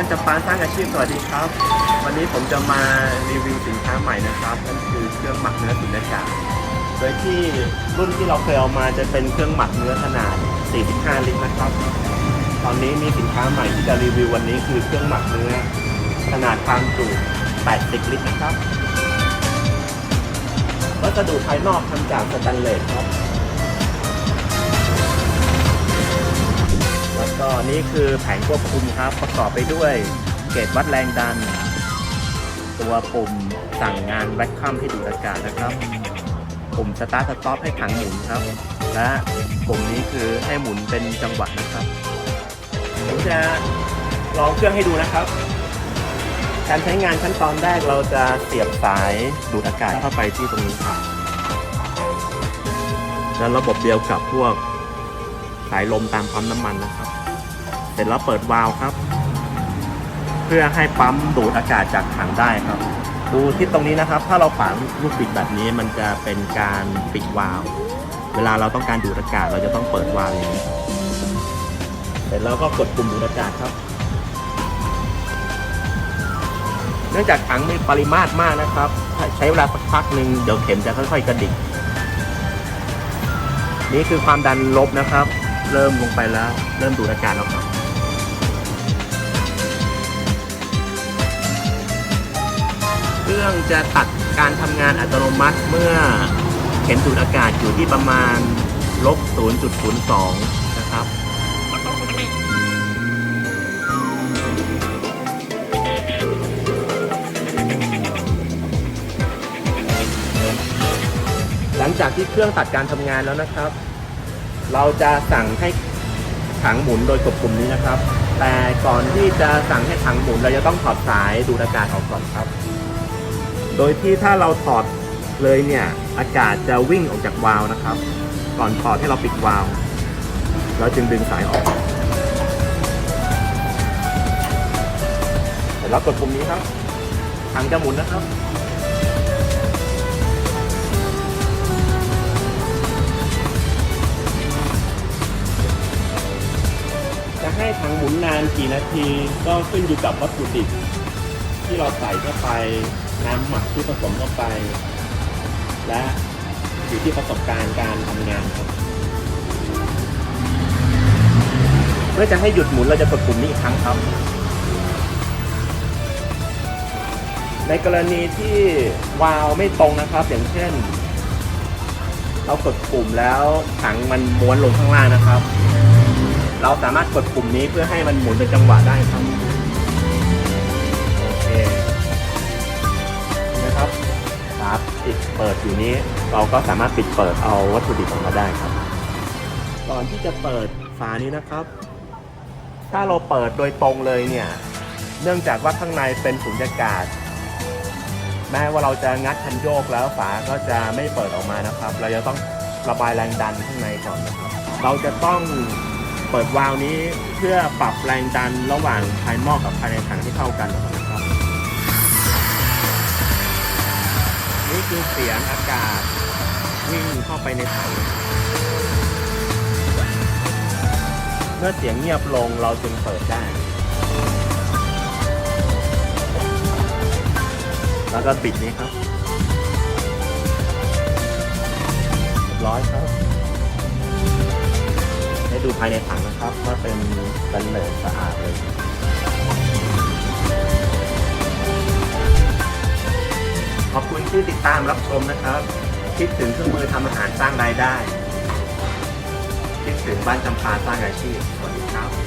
านจะปาสร้างอาชีพสวัสดีครับ วันนี้ผมจะมารีวิวสินค้าใหม่นะครับนั่นคือเครื่องหมักเนื้อสุญญากาโดยที่รุ่นที่เราเคยเอามาจะเป็นเครื่องหมักเนื้อขนาด 45 ลิตรนะครับ ตอนนี้มีสินค้าใหม่ที่จะรีวิววันนี้คือเครื่องหมักเนื้อขนาดความจุ 80 ลิตรนะครับวัสดุภายนอกทำจากสแตนเลสครับ แล้วก็นี่คือแผงควบคุมครับประกอบไปด้วยเกจวัดแรงดัน ตัวปุ่มสั่งงานแวคคัมให้ดูดอากาศนะครับปุ่มสตาร์ทสต็อปให้ถังหมุนครับ และปุ่มนี้คือให้หมุนเป็นจังหวะนะครับผมจะลองเครื่องให้ดูนะครับ การใช้งานขั้นตอนแรกเราจะเสียบสายดูดอากาศเข้าไปที่ตรงนี้ครับและระบบเดียวกับพวกสายลมตามปั๊มน้ำมันนะครับ ร็จแล้วเปิดวาล์วครับ เพื่อให้ปั๊มดูดอากาศจากถังได้ครับ ดูที่ตรงนี้นะครับ ถ้าเราฝังลูกบิดแบบนี้มันจะเป็นการปิดวาล์วเวลาเราต้องการดูดอากาศเราจะต้องเปิดวาล์วอย่างนี้เสร็จแล้วก็กดปุ่มดูดอากาศครับ เนื่องจากถังมีปริมาตรมากนะครับ ใช้เวลาสักพักหนึ่งเดี๋ยวเข็มจะค่อยๆกระดิกนี่คือความดันลบนะครับ เริ่มลงไปแล้ว เริ่มดูดอากาศแล้วครับ รื่องจะตัดการทำงานอัตโนมัติเมื่อเข็มดูดอากาศอยู่ที่ประมาณลบ 0.02 นะครับ หลังจากที่เครื่องตัดการทำงานแล้วนะครับ เราจะสั่งให้ถังหมุนโดยกดปุ่มนี้นะครับ แต่ก่อนที่จะสั่งให้ถังหมุนเราจะต้องถอดสายดูดอากาศออกก่อนครับ โดยที่ถ้าเราถอดเลยเนี่ย อากาศจะวิ่งออกจากวาล์วนะครับ ก่อนถอดให้เราปิดวาล์วเราจึงดึงสายออกเสร็จแล้วกดปุ่มนี้ครับถังจะหมุนนะครับจะให้ถังหมุนนานกี่นาทีก็ขึ้นอยู่กับวัตถุดิบที่เราใส่เข้าไป น้ำหมักที่ผสมเข้าไป และอยู่ที่ประสบการณ์การทำงานครับเมื่อจะให้หยุดหมุนเราจะกดปุ่มนี้อีกครั้งครับ ในกรณีที่วาล์วไม่ตรงนะครับ อย่างเช่น เรากดปุ่มแล้วถังมันม้วนลงข้างล่างนะครับ เราสามารถกดปุ่มนี้เพื่อให้มันหมุนเป็นจังหวะได้ครับ อยู่นี้เราก็สามารถปิดเปิดเอาวัตถุดิบออกมาได้ครับ ก่อนที่จะเปิดฝานี้นะครับ ถ้าเราเปิดโดยตรงเลยเนี่ย เนื่องจากว่าข้างในเป็นสุญญากาศ แม้ว่าเราจะงัดคันโยกแล้วฝาก็จะไม่เปิดออกมานะครับ เราจะต้องระบายแรงดันข้างในก่อนนะครับ เราจะต้องเปิดวาล์วนี้เพื่อปรับแรงดันระหว่างภายนอกกับภายในถังที่เท่ากันนะครับ คือเสียงอากาศวิ่งเข้าไปในถังเมื่อเสียงเงียบลงเราจึงเปิดได้แล้วก็ปิดนี้ครับเรียบร้อยครับ ให้ดูภายในถังนะครับว่าเป็นสแตนเลสสะอาดเลย ที่ติดตามรับชมนะครับ คิดถึงเครื่องมือทำอาหารสร้างรายได้ คิดถึงบ้านจำปาสร้างอาชีพสวัสดีครับ